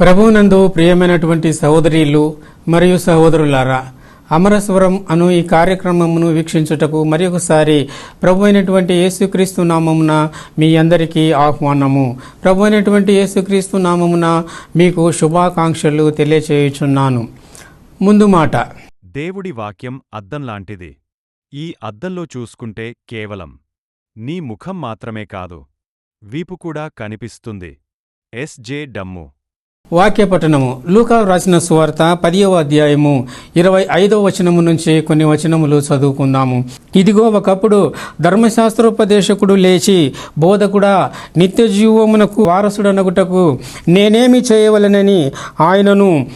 ప్రభువునందు ప్రియమైనటువంటి సహోదరీలు మరియు సహోదరులారా అమరస్వరం అను ఈ కార్యక్రమమును వీక్షించుటకు మరి ఒకసారి ప్రభు అయినటువంటి యేసుక్రీస్తు నామమున మీ అందరికీ ఆహ్వానము. ప్రభు అయినటువంటి యేసుక్రీస్తు నామమున మీకు శుభాకాంక్షలు తెలియచేయుచున్నాను. ముందు మాట. దేవుడి వాక్యం అద్దం లాంటిది. ఈ అద్దంలో చూసుకుంటే కేవలం నీ ముఖం మాత్రమే కాదు వీపు కూడా కనిపిస్తుంది. ఎస్జే డమ్ము. వాక్య పఠనము లూకా రాసిన సువార్త పదియవ అధ్యాయము ఇరవై ఐదవ వచనము నుంచి కొన్ని వచనములు చదువుకుందాము. ఇదిగో ఒకప్పుడు ధర్మశాస్త్రోపదేశకుడు లేచి బోధకుడా నిత్య జీవమునకు వారసుడనగుటకు నేనేమి చేయవలనని ఆయనను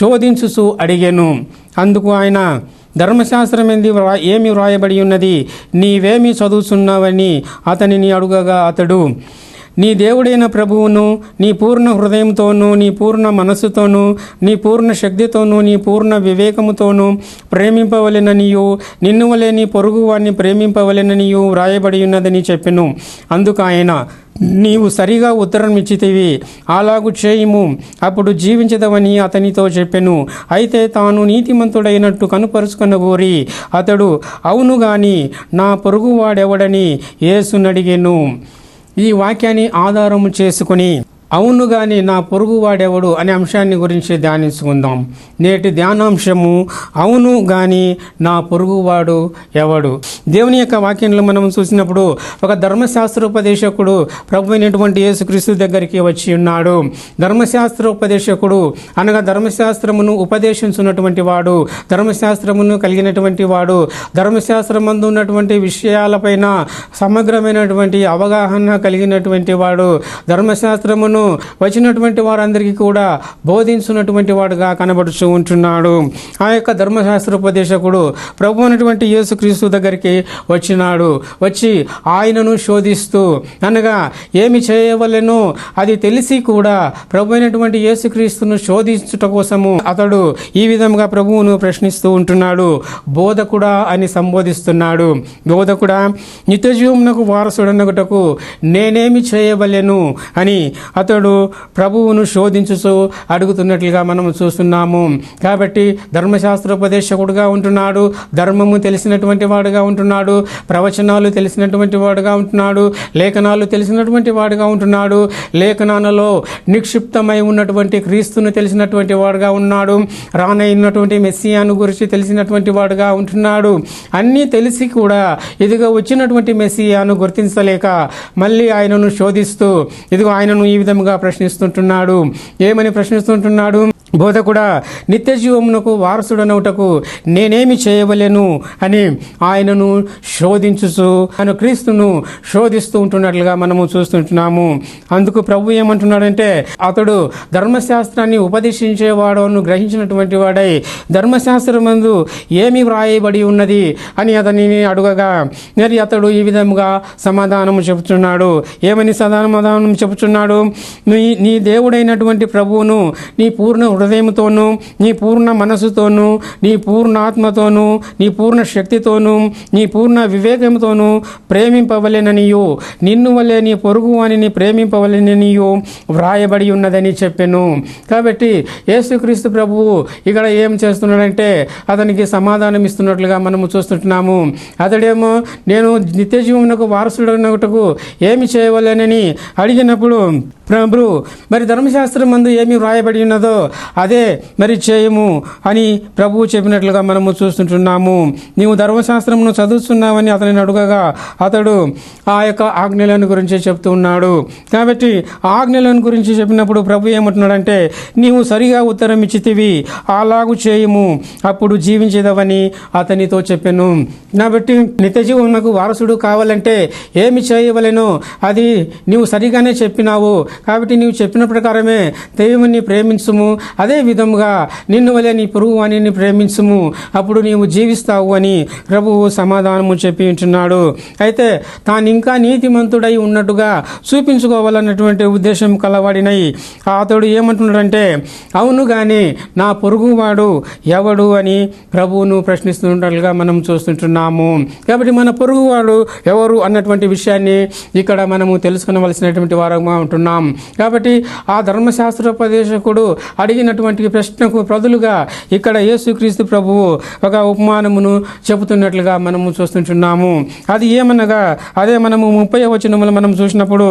శోధించుచు అడిగాను. అందుకు ఆయన ధర్మశాస్త్రం ఏంది ఏమి వ్రాయబడి ఉన్నది? నీవేమి చదువుతున్నావని అతనిని అడుగగా అతడు నీ దేవుడైన ప్రభువును నీ పూర్ణ హృదయంతోనూ నీ పూర్ణ మనస్సుతోనూ నీ పూర్ణ శక్తితోనూ నీ పూర్ణ వివేకముతోనూ ప్రేమింపవలెననియు నిన్ను వలె నీ పొరుగు ప్రేమింపవలెననియు వ్రాయబడి ఉన్నదని చెప్పెను. అందుకు ఆయన నీవు సరిగా ఉత్తరం ఇచ్చితివి అలాగు చేయుము. అప్పుడు జీవించదవని అతనితో చెప్పెను. అయితే తాను నీతిమంతుడైనట్టు కనుపరుచుకొనగోరి అతడు అవును గాని నా పొరుగువాడెవడని యేసునడిగెను. ఈ వాక్యాన్ని ఆధారము చేసుకుని అవును గాని నా పొరుగువాడెవడు అనే అంశాన్ని గురించి ధ్యానించుకుందాం. నేటి ధ్యానాంశము అవును గాని నా పొరుగువాడు ఎవడు? దేవుని యొక్క వాక్యంలో మనం చూసినప్పుడు ఒక ధర్మశాస్త్రోపదేశకుడు ప్రభు అయినటువంటి యేసుక్రీస్తు దగ్గరికి వచ్చి ఉన్నాడు. ధర్మశాస్త్రోపదేశకుడు అనగా ధర్మశాస్త్రమును ఉపదేశించున్నటువంటి వాడు ధర్మశాస్త్రమును కలిగినటువంటి వాడు ధర్మశాస్త్రమందు ఉన్నటువంటి విషయాలపైన సమగ్రమైనటువంటి అవగాహన కలిగినటువంటి వాడు ధర్మశాస్త్రమును వచ్చినటువంటి వారందరికీ కూడా బోధించున్నటువంటి వాడుగా కనబడుచూ ఉంటున్నాడు. ఆ యొక్క ధర్మశాస్త్రోపదేశకుడు ప్రభు అయినటువంటి యేసుక్రీస్తు దగ్గరికి వచ్చినాడు. వచ్చి ఆయనను శోధిస్తూ అనగా ఏమి చేయవలెనో? అది తెలిసి కూడా ప్రభు అయినటువంటి యేసుక్రీస్తును శోధించుట కోసము అతడు ఈ విధంగా ప్రభువును ప్రశ్నిస్తూ ఉంటున్నాడు. బోధకుడా అని సంబోధిస్తున్నాడు. బోధకుడా నిత్యజీవమునకు వారసుడనగుటకు నేనేమి చేయవలెను? అని అతడు ప్రభువును శోధించుచు అడుగుతున్నట్లుగా మనం చూస్తున్నాము. కాబట్టి ధర్మశాస్త్రోపదేశకుడుగా ఉంటున్నాడు ధర్మము తెలిసినటువంటి వాడుగా ఉంటున్నాడు ప్రవచనాలు తెలిసినటువంటి వాడుగా ఉంటున్నాడు లేఖనాలు తెలిసినటువంటి వాడుగా ఉంటున్నాడు లేఖనాలలో నిక్షిప్తమై ఉన్నటువంటి క్రీస్తును తెలిసినటువంటి వాడుగా ఉన్నాడు రానైనటువంటి మెస్సియాను గురించి తెలిసినటువంటి వాడుగా ఉంటున్నాడు. అన్నీ తెలిసి కూడా ఇదిగో వచ్చినటువంటి మెస్సియాను గుర్తించలేక మళ్ళీ ఆయనను శోధిస్తూ ఇదిగో ఆయనను ఈ విధంగా ప్రశ్నిస్తుంటున్నాడు. ఏమని ప్రశ్నిస్తుంటున్నాడు? బోధకుడా నిత్య జీవమునకు వారసుడనవుటకు నేనేమి చేయవలేను అని ఆయనను శోధించుచు ఆయన క్రీస్తును శోధిస్తూ ఉంటున్నట్లుగా మనము చూస్తుంటున్నాము. అందుకు ప్రభు ఏమంటున్నాడంటే అతడు ధర్మశాస్త్రాన్ని ఉపదేశించేవాడును గ్రహించినటువంటి వాడై ధర్మశాస్త్రమందు ఏమి వ్రాయబడి ఉన్నది అని అతనిని అడుగగా మరి అతడు ఈ విధముగా సమాధానం చెబుతున్నాడు. ఏమని సమాధానం చెబుతున్నాడు? నీ నీ దేవుడైనటువంటి ప్రభువును నీ పూర్ణ హృదయంతోనూ నీ పూర్ణ మనసుతోనూ నీ పూర్ణ ఆత్మతోనూ నీ పూర్ణ శక్తితోనూ నీ పూర్ణ వివేకంతోనూ ప్రేమింపవలెననియు. నిన్ను వల్లే నీ పొరుగు వానిని ప్రేమింపవలెననియు వ్రాయబడి ఉన్నదని చెప్పాను. కాబట్టి యేసుక్రీస్తు ప్రభువు ఇక్కడ ఏం చేస్తున్నాడంటే అతనికి సమాధానం ఇస్తున్నట్లుగా మనము చూస్తుంటున్నాము. అతడేమో నేను నిత్య వారసుడు వారసుడనగుటకు ఏమి చేయవలెనని అడిగినప్పుడు ప్రభు మరి ధర్మశాస్త్రం మందు ఏమి వ్రాయబడి ఉన్నదో అదే మరి చేయము అని ప్రభువు చెప్పినట్లుగా మనము చూస్తుంటున్నాము. నీవు ధర్మశాస్త్రమును చదువుతున్నావని అతనిని అడుగగా అతడు ఆ యొక్క ఆజ్ఞలను గురించి చెప్తూ ఉన్నాడు. కాబట్టి ఆజ్ఞలను గురించి చెప్పినప్పుడు ప్రభు ఏమంటున్నాడంటే నీవు సరిగా ఉత్తరం ఇచ్చితివి అలాగు చేయము. అప్పుడు జీవించేదవని అతనితో చెప్పాను. కాబట్టి నిత్య వారసుడు కావాలంటే ఏమి చేయవలెనో అది నీవు సరిగానే చెప్పినావు. కాబట్టి నీవు చెప్పిన ప్రకారమే దేవుని ప్రేమించుము. అదే విధముగా నిన్ను వలె నీ పొరుగు వాణిని ప్రేమించుము. అప్పుడు నీవు జీవిస్తావు అని ప్రభువు సమాధానము చెప్పి ఉంటున్నాడు. అయితే తాను ఇంకా నీతిమంతుడై ఉన్నట్టుగా చూపించుకోవాలన్నటువంటి ఉద్దేశం కలవాడినై. అతడు ఏమంటున్నాడంటే అవును కానీ నా పొరుగువాడు ఎవడు అని ప్రభువును ప్రశ్నిస్తున్నట్లుగా మనం చూస్తుంటున్నాము. కాబట్టి మన పొరుగువాడు ఎవరు అన్నటువంటి విషయాన్ని ఇక్కడ మనము తెలుసుకునవలసినటువంటి వారంగా ఉంటున్నాం. కాబట్టి ఆ ధర్మశాస్త్రోపదేశకుడు అడిగినటువంటి ప్రశ్నకు ప్రదులుగా ఇక్కడ యేసుక్రీస్తు ప్రభువు ఒక ఉపమానమును చెబుతున్నట్లుగా మనము చూస్తుంటున్నాము. అది ఏమనగా అదే మనము ముప్పై వచనములు మనం చూసినప్పుడు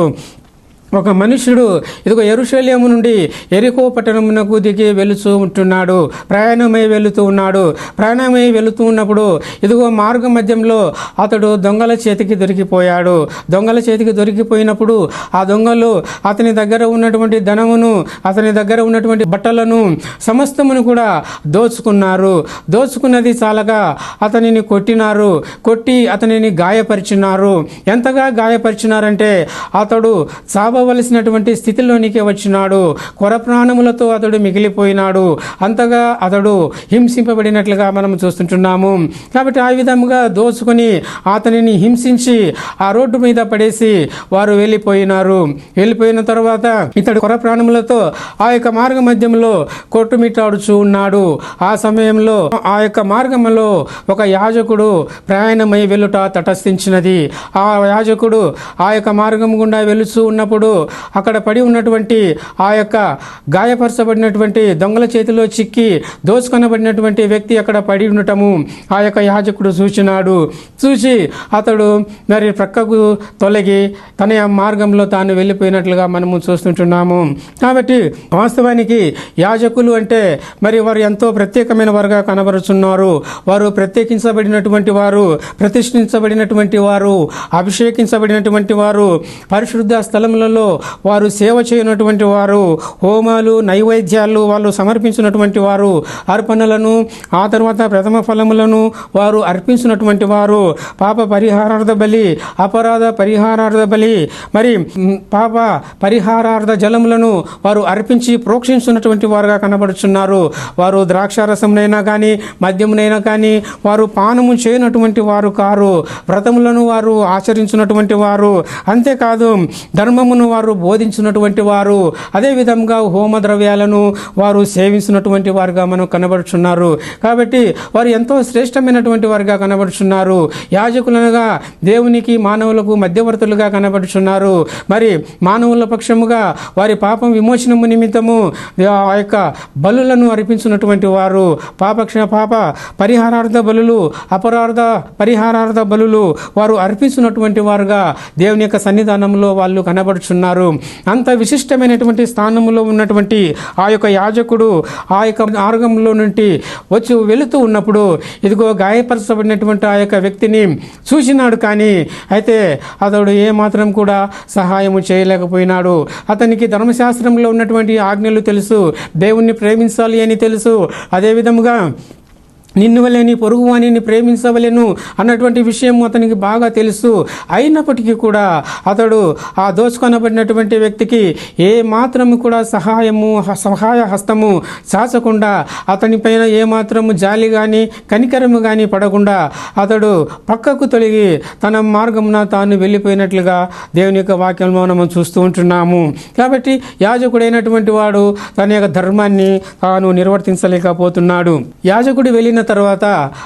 ఒక మనుషుడు ఇదిగో ఎరుశల్యము నుండి ఎరికో పట్టణమునకు దిగి వెళుతూ ఉంటున్నాడు. ప్రయాణమై వెళుతూ ఉన్నాడు. ప్రయాణమై వెళుతూ ఉన్నప్పుడు ఇదిగో మార్గ మధ్యంలో అతడు దొంగల చేతికి దొరికిపోయాడు. దొంగల చేతికి దొరికిపోయినప్పుడు ఆ దొంగలు అతని దగ్గర ఉన్నటువంటి ధనమును అతని దగ్గర ఉన్నటువంటి బట్టలను సమస్తమును కూడా దోచుకున్నారు. దోచుకున్నది చాలగా అతనిని కొట్టినారు. కొట్టి అతనిని గాయపరిచినారు. ఎంతగా గాయపరిచినారంటే అతడు చావవలసినటువంటి స్థితిలోనికి వచ్చినాడు. కొర ప్రాణములతో అతడు మిగిలిపోయినాడు. అంతగా అతడు హింసింపబడినట్లుగా మనం చూస్తుంటున్నాము. కాబట్టి ఆ విధముగా దోచుకొని అతనిని హింసించి ఆ రోడ్డు మీద పడేసి వారు వెళ్ళిపోయినారు. వెళ్ళిపోయిన తర్వాత ఇతడు కొర ప్రాణములతో ఆ యొక్క మార్గ మధ్యంలో కొట్టుమిట్టాడుచూ ఉన్నాడు. ఆ సమయంలో ఆ యొక్క మార్గంలో ఒక యాజకుడు ప్రయాణమై వెళ్ళుట తటస్థించినది. ఆ యాజకుడు ఆ యొక్క మార్గం గుండా వెలుచూ ఉన్నప్పుడు అక్కడ పడి ఉన్నటువంటి ఆ యొక్క గాయపరచబడినటువంటి దొంగల చేతిలో చిక్కి దోచుకొనబడినటువంటి వ్యక్తి అక్కడ పడి ఉండటము ఆ యొక్క యాజకుడు చూచినాడు. చూసి అతడు మరి ప్రక్కకు తొలగి తన మార్గంలో తాను వెళ్ళిపోయినట్లుగా మనము చూస్తుంటున్నాము. కాబట్టి వాస్తవానికి యాజకులు అంటే మరి వారు ఎంతో ప్రత్యేకమైన వారుగా కనబరుచున్నారు వారు ప్రత్యేకించబడినటువంటి వారు ప్రతిష్ఠించబడినటువంటి వారు అభిషేకించబడినటువంటి వారు పరిశుద్ధ స్థలములలో వారు సేవ చేయనటువంటి వారు హోమాలు నైవేద్యాలు వాళ్ళు సమర్పించినటువంటి వారు అర్పణలను ఆ తర్వాత ప్రథమ ఫలములను వారు అర్పించినటువంటి వారు పాప పరిహారార్థ బలి అపరాధ పరిహారార్థ బలి మరి పాప పరిహారార్థ జలములను వారు అర్పించి ప్రోక్షించున్నటువంటి వారుగా కనబడుచున్నారు. వారు ద్రాక్షారసమునైనా కానీ మద్యమునైనా కానీ వారు పానము చేయనటువంటి వారు కారు వ్రతములను వారు ఆచరించినటువంటి వారు. అంతేకాదు ధర్మమును వారు బోధించినటువంటి వారు అదే విధంగా హోమ ద్రవ్యాలను వారు సేవించినటువంటి వారుగా మనం కనబడుచున్నారు. కాబట్టి వారు ఎంతో శ్రేష్టమైనటువంటి వారుగా కనబడుచున్నారు. యాజకులనుగా దేవునికి మానవులకు మధ్యవర్తులుగా కనబడుచున్నారు. మరి మానవుల పక్షముగా వారి పాపం విమోచనము నిమిత్తము ఆ యొక్క బలులను అర్పించినటువంటి వారు పాపక్ష పాప పరిహారార్థ బలులు అపరార్థ పరిహారార్థ బలులు వారు అర్పించినటువంటి వారుగా దేవుని యొక్క సన్నిధానంలో వాళ్ళు కనబడుచున్నారు. అంత విశిష్టమైనటువంటి స్థానంలో ఉన్నటువంటి ఆ యొక్క యాజకుడు ఆ యొక్క మార్గంలో నుండి వచ్చి వెళుతూ ఉన్నప్పుడు ఇదిగో గాయపరచబడినటువంటి ఆ యొక్క వ్యక్తిని చూసినాడు కానీ అయితే అతడు ఏమాత్రం కూడా సహాయము చేయలేకపోయినాడు. అతనికి ధర్మశాస్త్రంలో ఉన్నటువంటి ఆజ్ఞలు తెలుసు దేవుణ్ణి ప్రేమించాలి అని తెలుసు. అదేవిధముగా నిన్ను వలె నీ పొరుగు ప్రేమించవలేను అన్నటువంటి విషయం అతనికి బాగా తెలుసు. అయినప్పటికీ కూడా అతడు ఆ దోచుకొనబడినటువంటి వ్యక్తికి ఏ మాత్రము కూడా సహాయము సహాయ హస్తము చాచకుండా అతనిపైన ఏ మాత్రము జాలి కానీ కనికరము కానీ పడకుండా అతడు పక్కకు తొలగి తన మార్గమున తాను వెళ్ళిపోయినట్లుగా దేవుని యొక్క వాక్యంలో మనం చూస్తూ ఉంటున్నాము. కాబట్టి యాజకుడైనటువంటి వాడు తన యొక్క ధర్మాన్ని తాను నిర్వర్తించలేకపోతున్నాడు. యాజకుడు వెళ్ళిన తర్వాత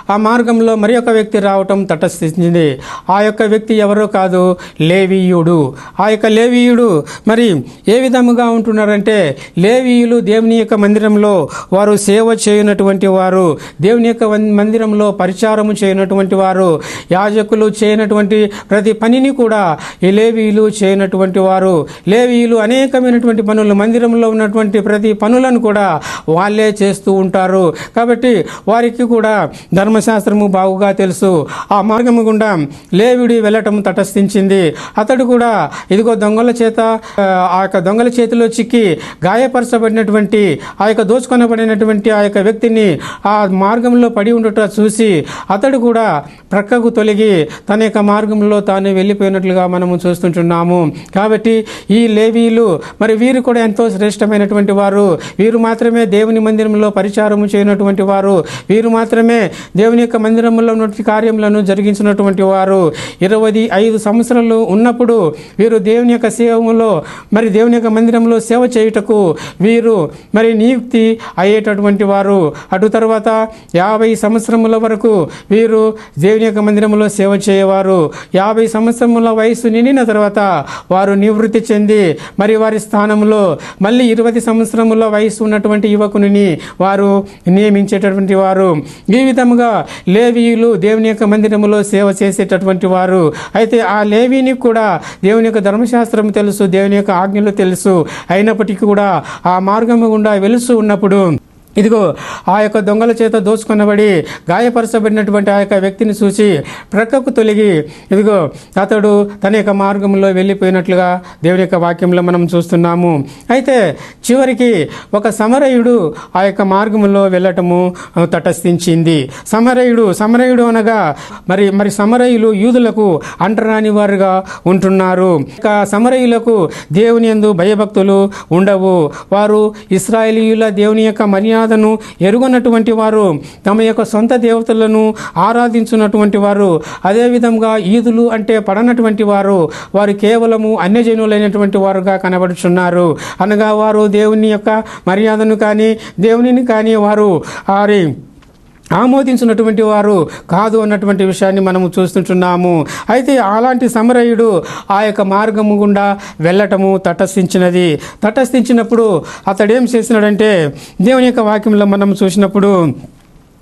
ఆ మార్గంలో మరి ఒక వ్యక్తి రావటం తటస్థించింది. ఆ యొక్క వ్యక్తి ఎవరో కాదు లేవీయుడు. ఆ యొక్క లేవీయుడు మరి ఏ విధముగా ఉంటున్నారంటే లేవీయులు దేవుని యొక్క మందిరంలో వారు సేవ చేయనటువంటి వారు దేవుని యొక్క మందిరంలో పరిచారము చేయనటువంటి వారు యాజకులు చేయనటువంటి ప్రతి పనిని కూడా ఈ లేవీయులు చేయనటువంటి వారు. లేవీయులు అనేకమైనటువంటి పనులు మందిరంలో ఉన్నటువంటి ప్రతి పనులను కూడా వాళ్ళే చేస్తూ ఉంటారు. కాబట్టి వారికి కూడా ధర్మశాస్త్రము బాగుగా తెలుసు. ఆ మార్గము గుండా లేవిడి వెళ్ళటం తటస్థించింది. అతడు కూడా ఇదిగో దొంగల చేత ఆ, యొక్క దొంగల చేతిలో చిక్కి గాయపరచబడినటువంటి ఆ యొక్క దోచుకొనబడినటువంటి ఆ యొక్క వ్యక్తిని ఆ మార్గంలో పడి ఉండట చూసి అతడు కూడా ప్రక్కకు తొలగి తన యొక్క మార్గంలో తాను వెళ్ళిపోయినట్లుగా మనము చూస్తుంటున్నాము. కాబట్టి ఈ లేవీలు మరి వీరు కూడా ఎంతో శ్రేష్టమైనటువంటి వారు. వీరు మాత్రమే దేవుని మందిరంలో పరిచారము చేయనటువంటి వారు. వీరు మాత్రమే దేవుని యొక్క మందిరంలో ఉన్నటువంటి కార్యములను జరిగించినటువంటి వారు ఇరవై ఐదు సంవత్సరాలు ఉన్నప్పుడు వీరు దేవుని యొక్క సేవలో మరి దేవుని యొక్క మందిరంలో సేవ చేయుటకు వీరు మరి నియుక్తి అయ్యేటటువంటి వారు. అటు తర్వాత యాభై సంవత్సరముల వరకు వీరు దేవుని యొక్క మందిరంలో సేవ చేయవారు. యాభై సంవత్సరముల వయసు నిండిన తర్వాత వారు నివృత్తి చెంది మరి వారి స్థానంలో మళ్ళీ ఇరవై సంవత్సరముల వయసు ఉన్నటువంటి యువకుని వారు నియమించేటటువంటి వారు. ఈ విధముగా లేవీయులు దేవుని యొక్క మందిరములో సేవ చేసేటటువంటి వారు. అయితే ఆ లేవీని కూడా దేవుని యొక్క ధర్మశాస్త్రం తెలుసు దేవుని యొక్క ఆజ్ఞలు తెలుసు. అయినప్పటికీ కూడా ఆ మార్గము గుండా వెలుసు ఉన్నప్పుడు ఇదిగో ఆ యొక్క దొంగల చేత దోచుకొనబడి గాయపరచబడినటువంటి ఆ యొక్క వ్యక్తిని చూసి ప్రక్కకు తొలగి ఇదిగో అతడు తన యొక్క మార్గంలో వెళ్ళిపోయినట్లుగా దేవుని యొక్క వాక్యంలో మనం చూస్తున్నాము. అయితే చివరికి ఒక సమరయుడు ఆ యొక్క మార్గంలో వెళ్ళటము తటస్థించింది. సమరయుడు సమరయుడు అనగా మరి మరి సమరయులు యూదులకు అంటరాని వారుగా ఉంటున్నారు. ఇక సమరయులకు దేవుని యందు భయభక్తులు ఉండవు. వారు ఇస్రాయేలీయుల దేవుని యొక్క మర్యాదను ఎరుగనటువంటి వారు తమ యొక్క సొంత దేవతలను ఆరాధించినటువంటి వారు. అదేవిధంగా ఈదులు అంటే పడనటువంటి వారు వారు కేవలము అన్యజనులైనటువంటి వారుగా కనబడుచున్నారు. అనగా వారు దేవుని యొక్క మర్యాదను కానీ దేవునిని కానీ వారు వారి ఆమోదించినటువంటి వారు కాదు అన్నటువంటి విషయాన్ని మనము చూస్తుంటున్నాము. అయితే అలాంటి సమరయుడు ఆ యొక్క మార్గము గుండా వెళ్ళటము తటస్థించినది. తటస్థించినప్పుడు అతడు ఏం చేసినాడంటే దేవుని యొక్క వాక్యంలో మనం చూసినప్పుడు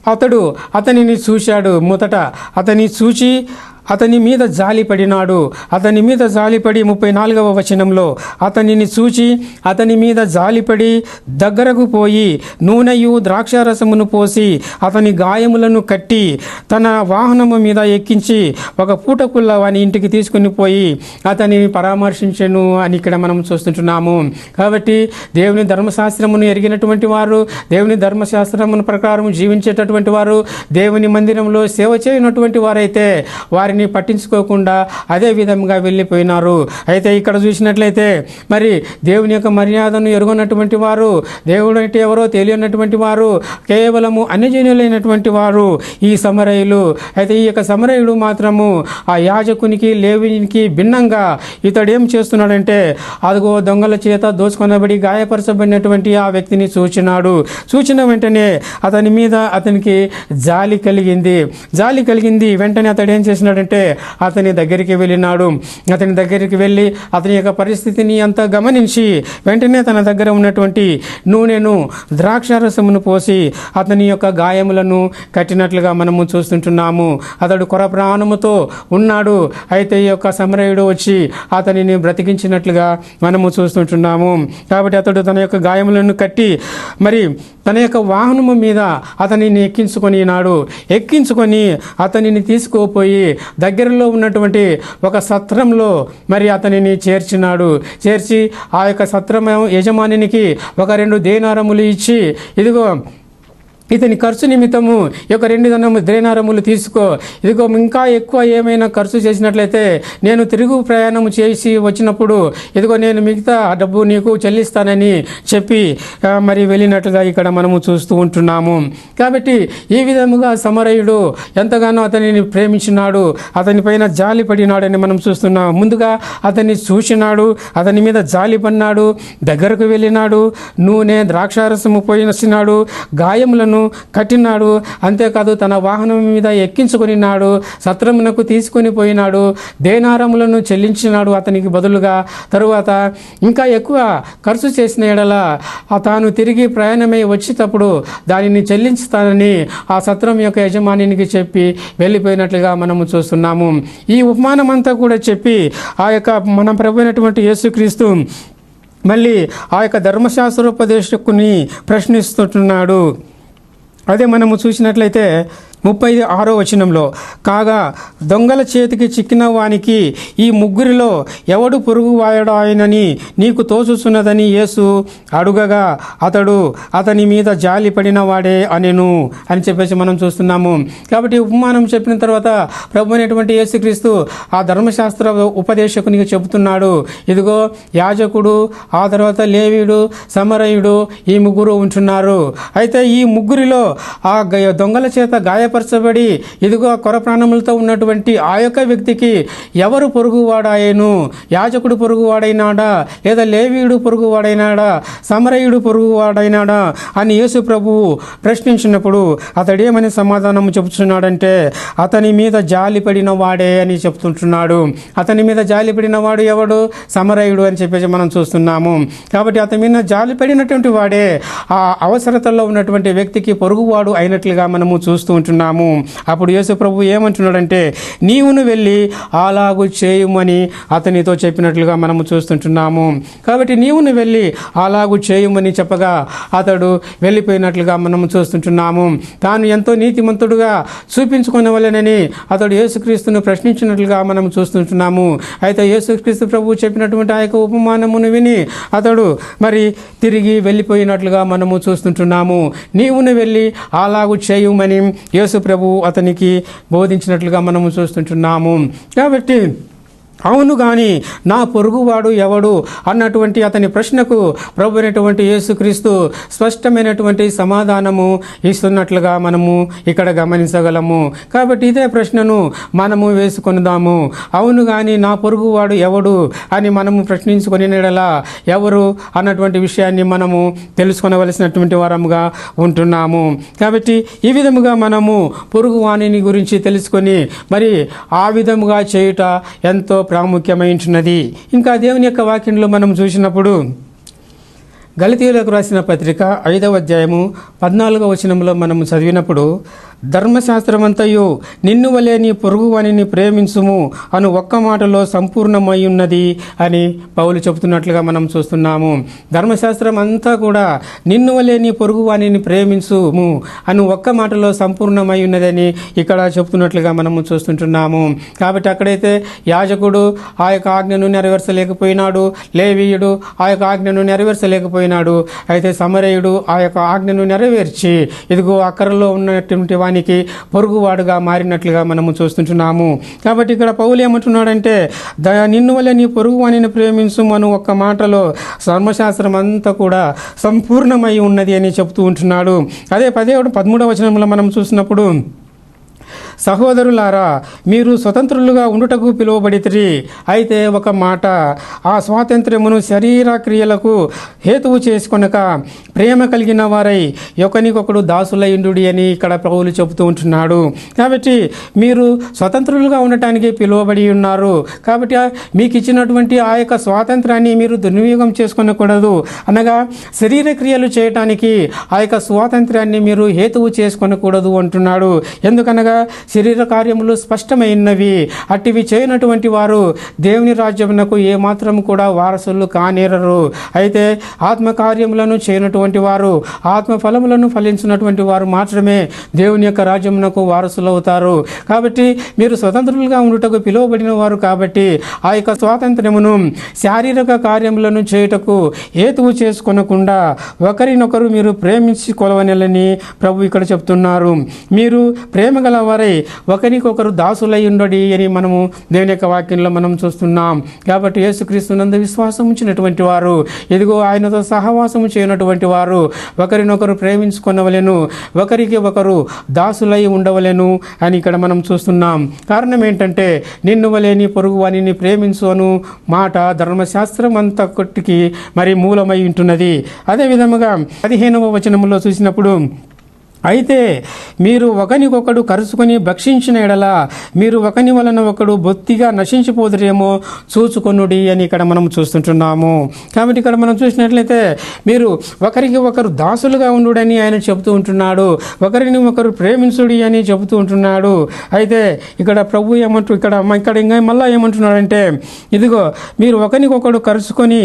అతడు అతనిని చూశాడు. మొదట అతని చూచి అతని మీద జాలిపడినాడు అతని మీద జాలిపడి ముప్పై నాలుగవ వచనంలో అతనిని చూచి అతని మీద జాలిపడి దగ్గరకు పోయి నూనెయు ద్రాక్షారసమును పోసి అతని గాయములను కట్టి తన వాహనము మీద ఎక్కించి ఒక పూటకుల్ల వాని ఇంటికి తీసుకుని పోయి అతనిని పరామర్శించను అని ఇక్కడ మనం చూస్తుంటున్నాము. కాబట్టి దేవుని ధర్మశాస్త్రమును ఎరిగినటువంటి వారు దేవుని ధర్మశాస్త్రమును ప్రకారం జీవించేటటువంటి వారు దేవుని మందిరంలో సేవ చేయనటువంటి వారైతే వారిని పట్టించుకోకుండా అదే విధంగా వెళ్ళిపోయినారు. అయితే ఇక్కడ చూసినట్లయితే మరి దేవుని యొక్క మర్యాదను ఎరుగనటువంటి వారు దేవుడు అంటే ఎవరో తెలియనటువంటి వారు కేవలము అన్యజనులైనటువంటి వారు ఈ సమరయులు. అయితే ఈ యొక్క సమరయుడు మాత్రము ఆ యాజకునికి లేవినికి భిన్నంగా ఇతడు ఏం చేస్తున్నాడంటే అదిగో దొంగల చేత దోచుకొనబడి గాయపరచబడినటువంటి ఆ వ్యక్తిని చూచినాడు. చూచిన వెంటనే అతని మీద అతనికి జాలి కలిగింది. జాలి కలిగింది. వెంటనే అతడు ఏం చేసినాడు చేసినాడంటే అతని దగ్గరికి వెళ్ళినాడు. అతని దగ్గరికి వెళ్ళి అతని యొక్క పరిస్థితిని అంతా గమనించి వెంటనే తన దగ్గర ఉన్నటువంటి నూనెను ద్రాక్షారసమును పోసి అతని యొక్క గాయములను కట్టినట్లుగా మనము చూస్తుంటున్నాము. అతడు కొర ప్రాణముతో ఉన్నాడు. అయితే ఈ యొక్క సమరయుడు వచ్చి అతనిని బ్రతికించినట్లుగా మనము చూస్తుంటున్నాము. కాబట్టి అతడు తన యొక్క గాయములను కట్టి మరి తన యొక్క వాహనము మీద అతనిని ఎక్కించుకొని నాడు ఎక్కించుకొని అతనిని తీసుకుపోయి దగ్గరలో ఉన్నటువంటి ఒక సత్రంలో మరి అతనిని చేర్చినాడు. చేర్చి ఆ యొక్క సత్రం యజమానికి ఒక రెండు దేనారములు ఇచ్చి ఇదిగో ఇతని ఖర్చు నిమిత్తము ఈ యొక్క రెండు దనము ద్రేనారములు తీసుకో. ఇదిగో ఇంకా ఎక్కువ ఏమైనా ఖర్చు చేసినట్లయితే నేను తిరుగు ప్రయాణం చేసి వచ్చినప్పుడు ఇదిగో నేను మిగతా డబ్బు నీకు చెల్లిస్తానని చెప్పి మరి వెళ్ళినట్లుగా ఇక్కడ మనము చూస్తూ ఉంటున్నాము. కాబట్టి ఈ విధముగా సమరయుడు ఎంతగానో అతనిని ప్రేమించినాడు అతని పైన జాలి పడినాడని మనం చూస్తున్నాం. ముందుగా అతన్ని చూసినాడు అతని మీద జాలి పడినాడు దగ్గరకు వెళ్ళినాడు నూనె ద్రాక్షారసము పోయినసినాడు గాయములను కట్టినాడు అంతేకాదు తన వాహనం మీద ఎక్కించుకునినాడు సత్రమునకు తీసుకొని పోయినాడు దేనారములను చెల్లించినాడు అతనికి బదులుగా. తరువాత ఇంకా ఎక్కువ ఖర్చు చేసిన ఎడల తాను తిరిగి ప్రయాణమై వచ్చేటప్పుడు దానిని చెల్లించుతానని ఆ సత్రం యొక్క యజమానికి చెప్పి వెళ్ళిపోయినట్లుగా మనము చూస్తున్నాము. ఈ ఉపమానం అంతా కూడా చెప్పి ఆ యొక్క మనం ప్రభు యేసుక్రీస్తు మళ్ళీ ఆ యొక్క ధర్మశాస్త్రోపదేశకుని ప్రశ్నిస్తుంటున్నాడు. అదే మనము చూసినట్లయితే ముప్పై ఆరో వచనంలో కాగా దొంగల చేతికి చిక్కిన వానికి ఈ ముగ్గురిలో ఎవడు పొరుగు వాయడాయనని నీకు తోచుచున్నదని యేసు అడుగగా అతడు అతని మీద జాలి పడిన వాడే అనెను అని చెప్పేసి మనం చూస్తున్నాము. కాబట్టి ఉపమానం చెప్పిన తర్వాత ప్రభు అనేటువంటి యేసుక్రీస్తు ఆ ధర్మశాస్త్ర ఉపదేశకునికి చెబుతున్నాడు ఇదిగో యాజకుడు ఆ తర్వాత లేవీయుడు సమరయుడు ఈ ముగ్గురు ఉంటున్నారు. అయితే ఈ ముగ్గురిలో ఆ దొంగల చేత గాయ గాయపరచబడి ఇదిగో కొర ప్రాణములతో ఉన్నటువంటి ఆ యొక్క వ్యక్తికి ఎవరు పొరుగువాడాయను? యాజకుడు పొరుగువాడైనాడా? లేదా లేవీయుడు పొరుగువాడైనాడా? సమరయుడు పొరుగువాడైనాడా? అని యేసు ప్రభువు ప్రశ్నించినప్పుడు అతడేమని సమాధానం చెబుతున్నాడంటే అతని మీద జాలి పడిన వాడే అని చెప్తుంటున్నాడు. అతని మీద జాలి పడిన వాడు ఎవడు? సమరయుడు అని చెప్పేసి మనం చూస్తున్నాము. కాబట్టి అతని మీద జాలి పడినటువంటి వాడే ఆ అవసరతలో ఉన్నటువంటి వ్యక్తికి పొరుగువాడు అయినట్లుగా మనము చూస్తూ ఉంటున్నాం ఉన్నాము. అప్పుడు యేసుప్రభు ఏమంటున్నాడంటే నీవును వెళ్ళి అలాగు చేయమని అతనితో చెప్పినట్లుగా మనము చూస్తుంటున్నాము. కాబట్టి నీవును వెళ్ళి అలాగు చేయమని చెప్పగా అతడు వెళ్ళిపోయినట్లుగా మనము చూస్తుంటున్నాము. తాను ఎంతో నీతిమంతుడుగా చూపించుకునవలెనని అతడు యేసుక్రీస్తును ప్రశ్నించినట్లుగా మనం చూస్తుంటున్నాము. అయితే యేసుక్రీస్తు ప్రభు చెప్పినటువంటి ఆ యొక్క ఉపమానమును విని అతడు మరి తిరిగి వెళ్ళిపోయినట్లుగా మనము చూస్తుంటున్నాము. నీవును వెళ్ళి అలాగు చేయుమని యేసు ప్రభు అతనికి బోధించినట్లుగా మనము చూస్తుంటున్నాము. కాబట్టి అవును కానీ నా పొరుగువాడు ఎవడు అన్నటువంటి అతని ప్రశ్నకు ప్రభు అయినటువంటి యేసుక్రీస్తు స్పష్టమైనటువంటి సమాధానము ఇస్తున్నట్లుగా మనము ఇక్కడ గమనించగలము. కాబట్టి ఇదే ప్రశ్నను మనము వేసుకొనిదాము. అవును కానీ నా పొరుగువాడు ఎవడు అని మనము ప్రశ్నించుకొని నెడలా ఎవరు అన్నటువంటి విషయాన్ని మనము తెలుసుకొనవలసినటువంటి వారముగా ఉంటున్నాము. కాబట్టి ఈ విధముగా మనము పొరుగు వాణిని గురించి తెలుసుకొని మరి ఆ విధముగా చేయుట ఎంతో ప్రాముఖ్యమైంటున్నది. ఇంకా దేవుని యొక్క వాక్యంలో మనం చూసినప్పుడు గలితీయులకు రాసిన పత్రిక ఐదవ అధ్యాయము పద్నాలుగవ వచనంలో మనం చదివినప్పుడు ధర్మశాస్త్రమంతయు నిన్ను వలే నీ పొరుగువానిని ప్రేమించుము అను ఒక్క మాటలో సంపూర్ణమై ఉన్నది అని పౌలు చెబుతున్నట్లుగా మనం చూస్తున్నాము. ధర్మశాస్త్రం అంతా కూడా నిన్ను వలే నీ పొరుగువానిని ప్రేమించుము అను ఒక్క మాటలో సంపూర్ణమై ఉన్నదని ఇక్కడ చెబుతున్నట్లుగా మనము చూస్తుంటున్నాము. కాబట్టి అక్కడైతే యాజకుడు ఆ యొక్క ఆజ్ఞను నెరవేర్చలేకపోయినాడు లేవీయుడు ఆ యొక్క ఆజ్ఞను నెరవేర్చలేకపోయినాడు. అయితే సమరయుడు ఆ యొక్క ఆజ్ఞను నెరవేర్చి ఇదిగో అక్కరలో ఉన్నటువంటి వానికి పొరుగువాడుగా మారినట్లుగా మనము చూస్తుంటున్నాము. కాబట్టి ఇక్కడ పౌలు ఏమంటున్నాడంటే ద నిన్ను వల్ల నీ పొరుగువాణిని ప్రేమించు అను ఒక్క మాటలో ధర్మశాస్త్రం అంతా కూడా సంపూర్ణమై ఉన్నది అని చెప్తూ ఉంటున్నాడు. అదే పదిహేడు పదమూడవ వచనంలో మనం చూసినప్పుడు సహోదరులారా మీరు స్వతంత్రులుగా ఉండుటకు పిలువబడితిరి. అయితే ఒక మాట ఆ స్వాతంత్ర్యమును శరీర క్రియలకు హేతువు చేసుకొనక ప్రేమ కలిగిన వారై ఒకనికొకడు దాసులైండుడి అని ఇక్కడ ప్రభువులు చెబుతూ ఉంటున్నాడు. కాబట్టి మీరు స్వతంత్రులుగా ఉండటానికి పిలువబడి ఉన్నారు. కాబట్టి మీకు ఇచ్చినటువంటి ఆ యొక్క స్వాతంత్రాన్ని మీరు దుర్వినియోగం చేసుకొనకూడదు. అనగా శరీర క్రియలు చేయటానికి ఆ యొక్క స్వాతంత్రాన్ని మీరు హేతువు చేసుకొనకూడదు అంటున్నాడు. ఎందుకనగా శరీర కార్యములు స్పష్టమైనవి. అట్టివి చేయనటువంటి వారు దేవుని రాజ్యమునకు ఏమాత్రం కూడా వారసులు కానేరరు. అయితే ఆత్మ కార్యములను చేయనటువంటి వారు ఆత్మ ఫలములను ఫలించినటువంటి వారు మాత్రమే దేవుని యొక్క రాజ్యమునకు వారసులు అవుతారు కాబట్టి మీరు స్వతంత్రులుగా ఉండుటకు పిలువబడిన వారు కాబట్టి ఆ యొక్క స్వాతంత్ర్యమును శారీరక కార్యములను చేయుటకు హేతువు చేసుకొనకుండా ఒకరినొకరు మీరు ప్రేమించి కొలవనిలని ప్రభు ఇక్కడ చెప్తున్నారు. మీరు ప్రేమ గలవారై ఒకరికొకరు దాసులై ఉండడి అని మనము దేవుని యొక్క వాక్యంలో మనం చూస్తున్నాం. కాబట్టి యేసుక్రీస్తు నందు విశ్వాసం ఉంచినటువంటి వారు ఇదిగో ఆయనతో సహవాసము చేయనటువంటి వారు ఒకరినొకరు ప్రేమించుకొనవలెను ఒకరికి ఒకరు దాసులై ఉండవలెను అని ఇక్కడ మనం చూస్తున్నాం. కారణం ఏంటంటే నిన్ను వలేని పొరుగు వాణిని ప్రేమించు అను మాట ధర్మశాస్త్రం అంతా మరి మూలమై ఉంటున్నది. అదే విధముగా పదిహేనవ వచనంలో చూసినప్పుడు అయితే మీరు ఒకనికొకడు కరుచుకొని భక్షించిన ఎడల మీరు ఒకని వలన ఒకడు బొత్తిగా నశించిపోదురేమో చూచుకొనుడి అని ఇక్కడ మనం చూస్తుంటున్నాము. కాబట్టి ఇక్కడ మనం చూసినట్లయితే మీరు ఒకరికి ఒకరు దాసులుగా ఉండుడని ఆయన చెబుతూ ఉంటున్నాడు. ఒకరిని ఒకరు ప్రేమించుడి అని చెబుతూ ఉంటున్నాడు. అయితే ఇక్కడ ప్రభు ఏమంటు ఇక్కడ ఇక్కడ ఇంకా మళ్ళీ ఏమంటున్నాడంటే ఇదిగో మీరు ఒకరికొకడు కరుచుకొని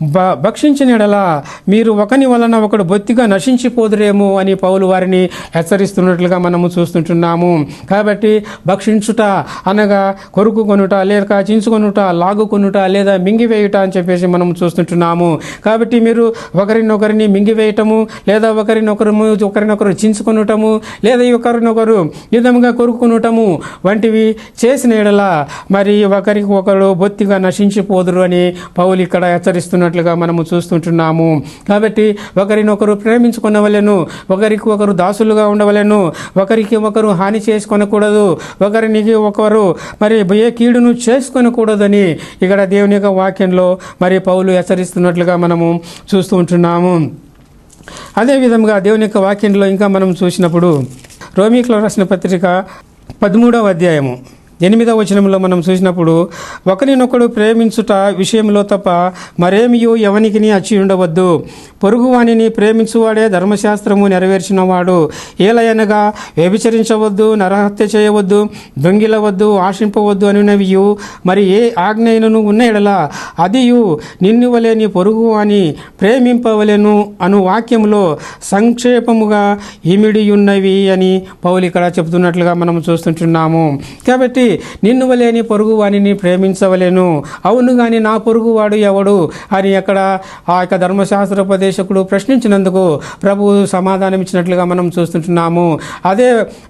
బ భక్షించిన ఎడల మీరు ఒకని వలన ఒకడు బొత్తిగా నశించిపోదురేమో అని పౌలు వారిని హెచ్చరిస్తున్నట్లుగా మనము చూస్తుంటున్నాము. కాబట్టి భక్షించుట అనగా కొరుకు కొనుట లేక చించుకొనుట లాగుకొనుట లేదా మింగివేయుట అని చెప్పేసి మనం చూస్తుంటున్నాము. కాబట్టి మీరు ఒకరినొకరిని మింగివేయటము లేదా ఒకరినొకరు ఒకరినొకరు చించుకొనుటము లేదా ఒకరినొకరు విధముగా కొరుకునుటము వంటివి చేసిన ఎడల మరి ఒకరికి ఒకరు బొత్తిగా నశించిపోదురు అని పౌలు ఇక్కడ హెచ్చరిస్తున్నారు హెచ్చరిస్తున్నట్లుగా మనము చూస్తుంటున్నాము. కాబట్టి ఒకరినొకరు ప్రేమించుకునవలెను ఒకరికి ఒకరు దాసులుగా ఉండవలెను ఒకరికి ఒకరు హాని చేసుకొనకూడదు ఒకరినికి ఒకరు మరి ఏ కీడును చేసుకొనకూడదని ఇక్కడ దేవుని యొక్క వాక్యంలో మరి పౌలు హెచ్చరిస్తున్నట్లుగా మనము చూస్తూ ఉంటున్నాము. అదేవిధంగా దేవుని యొక్క వాక్యంలో ఇంకా మనం చూసినప్పుడు రోమిక్లో రాసిన పత్రిక పదమూడవ అధ్యాయము. ఎనిమిదవ వచనంలో మనం చూసినప్పుడు ఒకరినొకడు ప్రేమించుట విషయంలో తప్ప మరేమియో ఎవనికి అచ్చి ఉండవద్దు. పొరుగువానిని ప్రేమించువాడే ధర్మశాస్త్రము నెరవేర్చినవాడు. ఏలయనగా వ్యభిచరించవద్దు నరహత్య చేయవద్దు దొంగిలవద్దు ఆశింపవద్దు అనునవియు. మరి ఏ ఆజ్ఞైనను ఉన్న ఎడల అదియు నిన్ను వలె నీ పొరుగు ప్రేమింపవలెను అను వాక్యంలో సంక్షేపముగా ఇమిడియున్నవి అని పౌలు ఇక్కడ చెబుతున్నట్లుగా మనం చూస్తుంటున్నాము. కాబట్టి నిన్ను వలేని పొరుగువాణిని ప్రేమించవలేను. అవును కానీ నా పొరుగువాడు ఎవడు? అని అక్కడ ఆ యొక్క ధర్మశాస్త్రోపదేశకుడు ప్రశ్నించినందుకు ప్రభు సమాధానం ఇచ్చినట్లుగా మనం చూస్తుంటున్నాము. అదే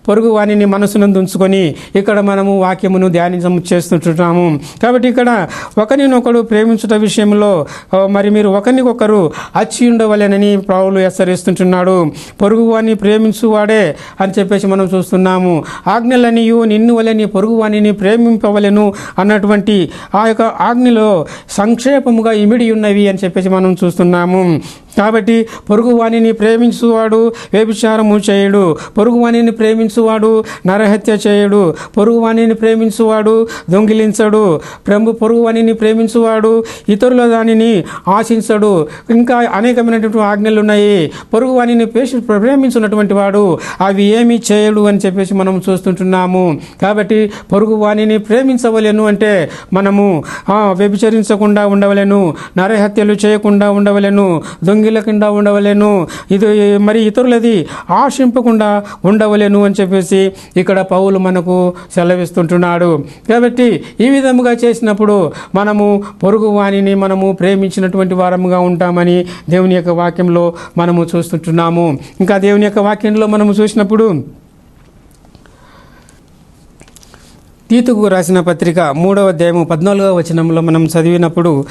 పొరుగువాణిని మనసునందు ఉంచుకొని ఇక్కడ మనము వాక్యమును ధ్యానించం చేస్తుంటున్నాము. కాబట్టి ఇక్కడ ఒకరినొకడు ప్రేమించుట విషయంలో మరి మీరు ఒకరికొకరు అచ్చి ఉండవలెనని ప్రభువులు హెచ్చరిస్తుంటున్నాడు. పొరుగువాని ప్రేమించువాడే అని చెప్పేసి మనం చూస్తున్నాము. ఆజ్ఞలనియు నిన్ను వలె నీ పొరుగువానిని ప్రేమింపవలను అన్నటువంటి ఆ యొక్క ఆజ్ఞలో సంక్షేపముగా ఇమిడి ఉన్నవి అని చెప్పేసి మనం చూస్తున్నాము. కాబట్టి పొరుగువాణిని ప్రేమించువాడు వ్యభిచారము చేయడు. పొరుగువాణిని ప్రేమించువాడు నరహత్య చేయడు. పొరుగువాణిని ప్రేమించువాడు దొంగిలించడు. ప్రభు పొరుగువాణిని ప్రేమించువాడు ఇతరుల దానిని ఆశించడు. ఇంకా అనేకమైనటువంటి ఆజ్ఞలు ఉన్నాయి. పొరుగువాణిని పేష- ప్రేమించున్నటువంటి వాడు అవి ఏమి చేయడు అని చెప్పేసి మనం చూస్తుంటున్నాము. కాబట్టి పొరుగువాణిని ప్రేమించవలేను ప్రేమించవలెను అంటే మనము వ్యభిచరించకుండా ఉండవలెను నరహత్యలు చేయకుండా ఉండవలెను కింద ఉండవలేను. ఇది మరి ఇతరులది ఆశింపకుండా ఉండవలేను అని చెప్పేసి ఇక్కడ పౌలు మనకు సెలవిస్తుంటున్నాడు. కాబట్టి ఈ విధముగా చేసినప్పుడు మనము పొరుగు వాణిని మనము ప్రేమించినటువంటి వారముగా ఉంటామని దేవుని యొక్క వాక్యంలో మనము చూస్తుంటున్నాము. ఇంకా దేవుని యొక్క వాక్యంలో మనము చూసినప్పుడు తీతుకు రాసిన పత్రిక మూడవ అధ్యాయము పద్నాలుగవ వచనంలో మనం చదివినప్పుడు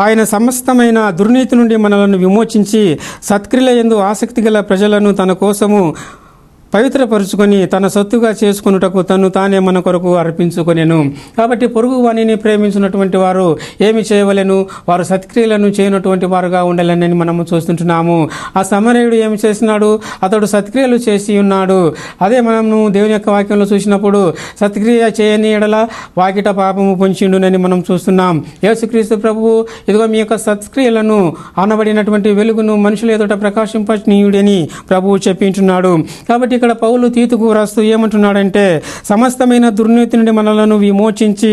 ఆయన సమస్తమైన దుర్నీతి నుండి మనలను విమోచించి సత్క్రియల యందు ఆసక్తి గల ప్రజలను తన కోసము పవిత్రపరుచుకొని తన సొత్తుగా చేసుకొనుటకు తను తానే మన కొరకు అర్పించుకొనేను. కాబట్టి పొరుగు వాణిని ప్రేమించినటువంటి వారు ఏమి చేయవలెను? వారు సత్క్రియలను చేయనటువంటి వారుగా ఉండాలని మనము చూస్తుంటున్నాము. ఆ సమరయుడు ఏమి చేసినాడు? అతడు సత్క్రియలు చేసి ఉన్నాడు. అదే మనము దేవుని యొక్క వాక్యంలో చూసినప్పుడు సత్క్రియ చేయని ఎడల వాకిట పాపము పొంచిండునని మనం చూస్తున్నాం. యేసుక్రీస్తు ప్రభువు ఇదిగో మీ యొక్క సత్క్రియలను అనబడినటువంటి వెలుగును మనుషుల ఎదుట ప్రకాశింపనీయుడని ప్రభువు చెప్పించున్నాడు కాబట్టి ఇక్కడ పౌలు తీతుకు రాస్తూ ఏమంటున్నాడంటే సమస్తమైన దుర్నీతి నుండి మనలను విమోచించి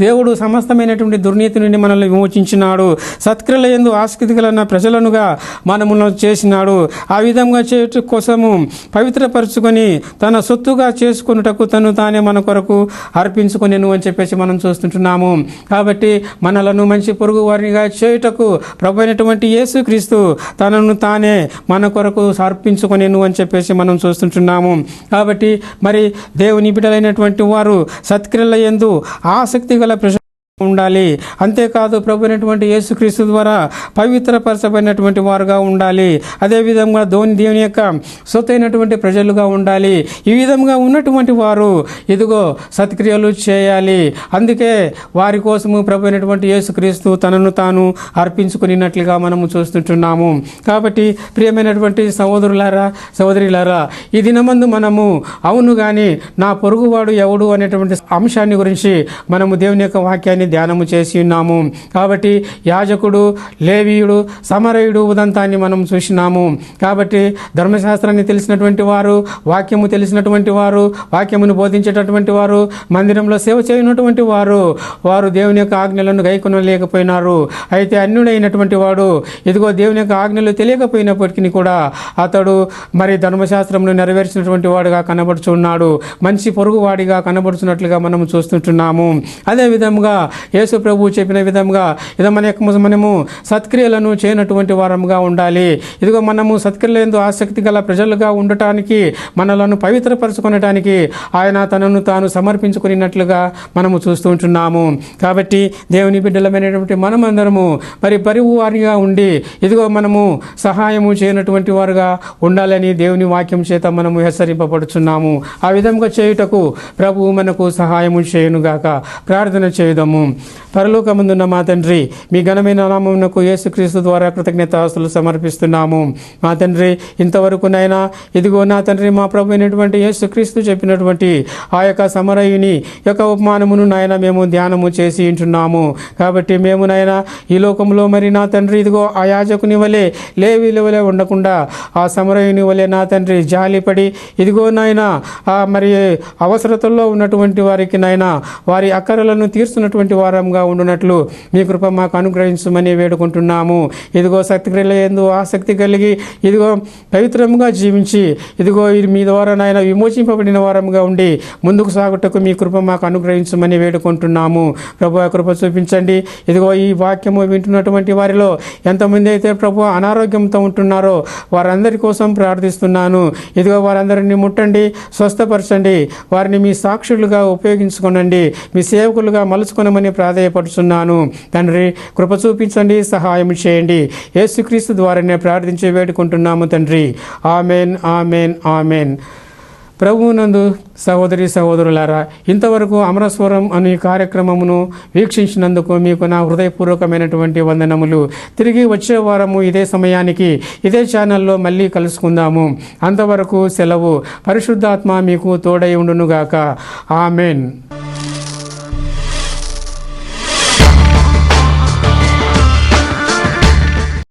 దేవుడు సమస్తమైనటువంటి దుర్నీతి నుండి మనల్ని విమోచించినాడు. సత్క్రియల ఎందు ఆసక్తి గల ప్రజలనుగా మనమును చేసినాడు. ఆ విధంగా చేయటం కోసము పవిత్రపరుచుకొని తన సొత్తుగా చేసుకొనుటకు తను తానే మన కొరకు అర్పించుకునేను అని చెప్పేసి మనం చూస్తుంటున్నాము. కాబట్టి మనలను మంచి పొరుగు వారినిగా చేయుటకు ప్రభు అయినటువంటి యేసుక్రీస్తు తనను తానే మన కొరకు అర్పించుకునేను అని చెప్పేసి మనం చూస్తుంటున్నాము. కాబట్టి మరి దేవుని బిడ్డలైనటువంటి వారు సత్క్రియల యందు ఆసక్తి గల ప్రజ ఉండాలి. అంతేకాదు ప్రభు అయినటువంటి యేసుక్రీస్తు ద్వారా పవిత్రపరచబడినటువంటి వారుగా ఉండాలి. అదేవిధంగా ధోని దేవుని యొక్క సొత్తైనటువంటి ప్రజలుగా ఉండాలి. ఈ విధంగా ఉన్నటువంటి వారు ఇదిగో సత్క్రియలు చేయాలి. అందుకే వారి కోసము ప్రభు అయినటువంటి యేసుక్రీస్తు తనను తాను అర్పించుకునినట్లుగా మనము చూస్తుంటున్నాము. కాబట్టి ప్రియమైనటువంటి సహోదరులారా సహోదరులారా ఈ దినమందు మనము అవును కానీ నా పొరుగువాడు ఎవడు అనేటువంటి అంశాన్ని గురించి మనము దేవుని యొక్క వాక్యాన్ని ఉదంతాన్ని ధ్యానము చేసి ఉన్నాము. కాబట్టి యాజకుడు లేవీయుడు సమరయుడు ఉదంతాన్ని మనం చూసినాము. కాబట్టి ధర్మశాస్త్రాన్ని తెలిసినటువంటి వారు వాక్యము తెలిసినటువంటి వారు వాక్యమును బోధించేటటువంటి వారు మందిరంలో సేవ చేయనటువంటి వారు వారు దేవుని యొక్క ఆజ్ఞలను గైకొనలేకపోయినారు. అయితే అన్యుడైనటువంటి వాడు ఇదిగో దేవుని యొక్క ఆజ్ఞలు తెలియకపోయినప్పటికీ కూడా అతడు మరి ధర్మశాస్త్రంను నెరవేర్చినటువంటి వాడుగా కనబడుచున్నాడు. మంచి పొరుగువాడిగా కనబడుచున్నట్లుగా మనం చూస్తుంటున్నాము. అదేవిధంగా యేసు ప్రభు చెప్పిన విధంగా ఇదో మన యొక్క మనము సత్క్రియలను చేయనటువంటి వారముగా ఉండాలి. ఇదిగో మనము సత్క్రియలందు ఆసక్తి గల ప్రజలుగా ఉండటానికి మనలను పవిత్రపరచుకునటానికి ఆయన తనను తాను సమర్పించుకున్నట్లుగా మనము చూస్తూ ఉంటున్నాము. కాబట్టి దేవుని బిడ్డలమైనటువంటి మనమందరము మరి పరువు వారిగా ఉండి ఇదిగో మనము సహాయము చేయనటువంటి వారుగా ఉండాలని దేవుని వాక్యం చేత మనము హెచ్చరింపబడుచున్నాము. ఆ విధంగా చేయుటకు ప్రభువు మనకు సహాయము చేయునుగాక ప్రార్థన చేయుదాము. పరలోకమందున్న మా తండ్రి మీ ఘనమైన నామమునకు యేసుక్రీస్తు ద్వారా కృతజ్ఞతాస్తులు సమర్పిస్తున్నాము. మా తండ్రి ఇంతవరకు నైనా ఇదిగో నా తండ్రి మా ప్రభు అయినటువంటి యేసుక్రీస్తు చెప్పినటువంటి ఆ యొక్క సమరయుని యొక్క ఉపమానమును నాయన మేము ధ్యానము చేసి ఉంటున్నాము కాబట్టి మేము నాయన ఈ లోకంలో మరి నా తండ్రి ఇదిగో ఆ యాజకుని వలె లేవీల వలె ఉండకుండా ఆ సమరయుని వలె నా తండ్రి జాలిపడి ఇదిగో నాయన ఆ మరి అవసరతల్లో ఉన్నటువంటి వారికి నాయన వారి అక్కరలను తీర్చున్నటువంటి వారంగా ఉండునట్లు మీ కృప మాకు అనుగ్రహించమని వేడుకుంటున్నాము. ఇదిగో శక్తిక్రియల ఎందు ఆసక్తి కలిగి ఇదిగో పవిత్రంగా జీవించి ఇదిగో ఇది మీ ద్వారా నాయన విమోచింపబడిన వారంగా ఉండి ముందుకు సాగుటకు మీ కృప మాకు అనుగ్రహించమని వేడుకుంటున్నాము. ప్రభు ఆ కృప చూపించండి. ఇదిగో ఈ వాక్యము వింటున్నటువంటి వారిలో ఎంతమంది అయితే ప్రభు అనారోగ్యంతో ఉంటున్నారో వారందరి కోసం ప్రార్థిస్తున్నాను. ఇదిగో వారందరినీ ముట్టండి స్వస్థపరచండి. వారిని మీ సాక్షులుగా ఉపయోగించుకోనండి. మీ సేవకులుగా మలుచుకొనమని ప్రాధేయపడుతున్నాను తండ్రి కృప చూపించండి సహాయం చేయండి. యేసుక్రీస్తు ద్వారానే ప్రార్థించి వేడుకుంటున్నాము తండ్రి. Amen amen amen. ప్రభువునందు సహోదరి సహోదరులారా ఇంతవరకు అమరస్వరం అనే కార్యక్రమమును వీక్షించినందుకు మీకు నా హృదయపూర్వకమైనటువంటి వందనములు. తిరిగి వచ్చే వారము ఇదే సమయానికి ఇదే ఛానల్లో మళ్ళీ కలుసుకుందాము. అంతవరకు సెలవు. పరిశుద్ధాత్మ మీకు తోడై ఉండునుగాక. ఆమెన్.